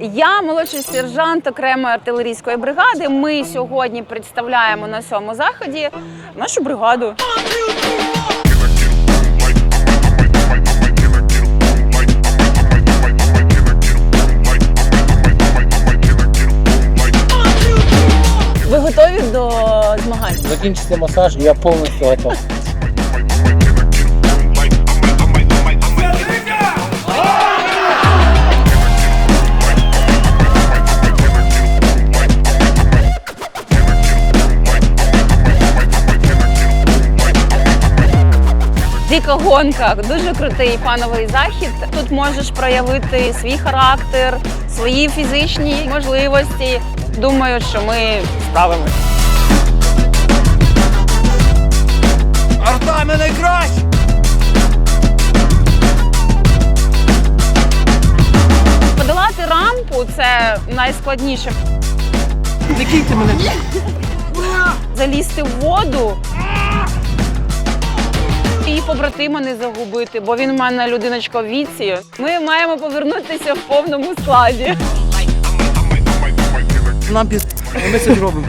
Я молодший сержант окремої артилерійської бригади. Ми сьогодні представляємо на цьому заході нашу бригаду. Ви готові до змагань? Закінчиться масаж, я повністю готов. Дика гонка, дуже крутий фановий захід. Тут можеш проявити свій характер, свої фізичні можливості. Думаю, що ми справимось. Арта, найкращі! Подолати рампу це найскладніше. Не кійте мене! Залізти в воду побратима не загубити, бо він в мене людиночка в віці. Ми маємо повернутися в повному складі. Нам піз... Ми це зробимо.